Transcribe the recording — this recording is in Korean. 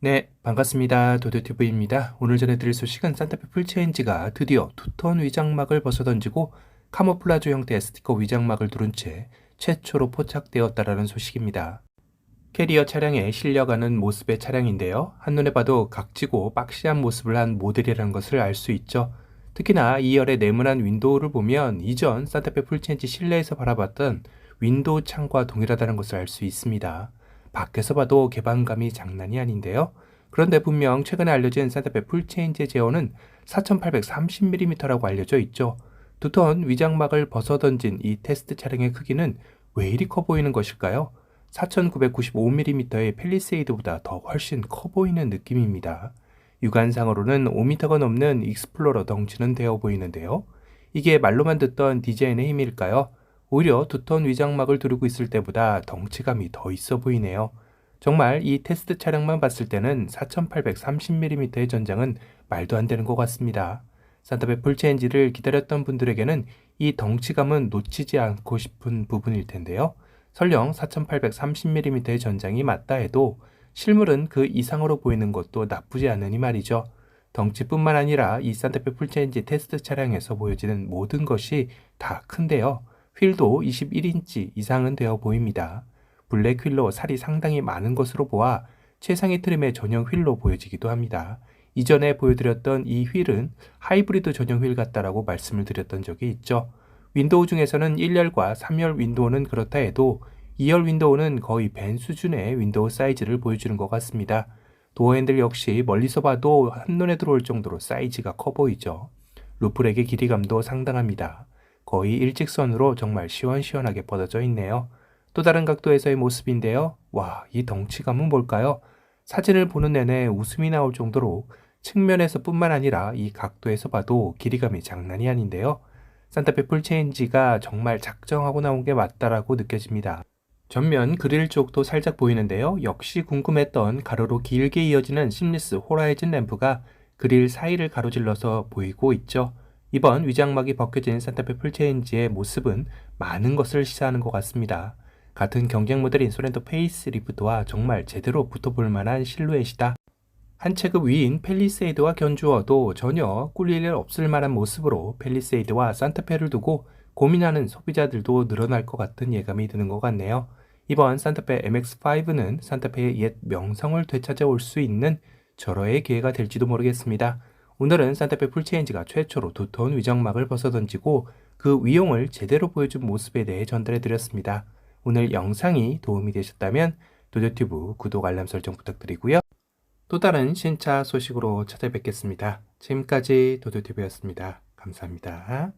네, 반갑습니다. 도도튜브입니다. 오늘 전해드릴 소식은 산타페 풀체인지가 드디어 투톤 위장막을 벗어던지고 카모플라주 형태의 스티커 위장막을 두른 채 최초로 포착되었다라는 소식입니다. 캐리어 차량에 실려가는 모습의 차량인데요. 한눈에 봐도 각지고 박시한 모습을 한 모델이라는 것을 알 수 있죠. 특히나 2열의 네모난 윈도우를 보면 이전 산타페 풀체인지 실내에서 바라봤던 윈도우 창과 동일하다는 것을 알 수 있습니다. 밖에서 봐도 개방감이 장난이 아닌데요. 그런데 분명 최근에 알려진 산타페 풀체인지의 제어는 4830mm라고 알려져 있죠. 두턴 위장막을 벗어던진 이 테스트 차량의 크기는 왜 이리 커 보이는 것일까요? 4995mm의 펠리세이드보다 더 훨씬 커 보이는 느낌입니다. 육안상으로는 5m가 넘는 익스플로러 덩치는 되어 보이는데요. 이게 말로만 듣던 디자인의 힘일까요? 오히려 두턴 위장막을 두르고 있을 때보다 덩치감이 더 있어 보이네요. 정말 이 테스트 차량만 봤을 때는 4830mm의 전장은 말도 안 되는 것 같습니다. 산타페 풀체인지를 기다렸던 분들에게는 이 덩치감은 놓치지 않고 싶은 부분일 텐데요. 설령 4830mm의 전장이 맞다 해도 실물은 그 이상으로 보이는 것도 나쁘지 않으니 말이죠. 덩치뿐만 아니라 이 산타페 풀체인지 테스트 차량에서 보여지는 모든 것이 다 큰데요. 휠도 21인치 이상은 되어 보입니다. 블랙 휠로 살이 상당히 많은 것으로 보아 최상위 트림의 전용 휠로 보여지기도 합니다. 이전에 보여드렸던 이 휠은 하이브리드 전용 휠 같다라고 말씀을 드렸던 적이 있죠. 윈도우 중에서는 1열과 3열 윈도우는 그렇다 해도 2열 윈도우는 거의 벤 수준의 윈도우 사이즈를 보여주는 것 같습니다. 도어 핸들 역시 멀리서 봐도 한눈에 들어올 정도로 사이즈가 커 보이죠. 루프렉의 길이감도 상당합니다. 거의 일직선으로 정말 시원시원하게 뻗어져 있네요. 또 다른 각도에서의 모습인데요. 와, 이 덩치감은 뭘까요? 사진을 보는 내내 웃음이 나올 정도로 측면에서 뿐만 아니라 이 각도에서 봐도 길이감이 장난이 아닌데요. 산타페 풀체인지가 정말 작정하고 나온 게 맞다라고 느껴집니다. 전면 그릴 쪽도 살짝 보이는데요. 역시 궁금했던 가로로 길게 이어지는 심리스 호라이즌 램프가 그릴 사이를 가로질러서 보이고 있죠. 이번 위장막이 벗겨진 산타페 풀체인지의 모습은 많은 것을 시사하는 것 같습니다. 같은 경쟁 모델인 소렌토 페이스 리프트와 정말 제대로 붙어볼 만한 실루엣이다. 한 체급 위인 펠리세이드와 견주어도 전혀 꿀릴 일 없을 만한 모습으로 펠리세이드와 산타페를 두고 고민하는 소비자들도 늘어날 것 같은 예감이 드는 것 같네요. 이번 산타페 MX5는 산타페의 옛 명성을 되찾아올 수 있는 절호의 기회가 될지도 모르겠습니다. 오늘은 산타페 풀체인지가 최초로 두톤 위장막을 벗어던지고 그 위용을 제대로 보여준 모습에 대해 전달해 드렸습니다. 오늘 영상이 도움이 되셨다면 도조튜브 구독 알람 설정 부탁드리고요. 또 다른 신차 소식으로 찾아뵙겠습니다. 지금까지 도도TV였습니다. 감사합니다.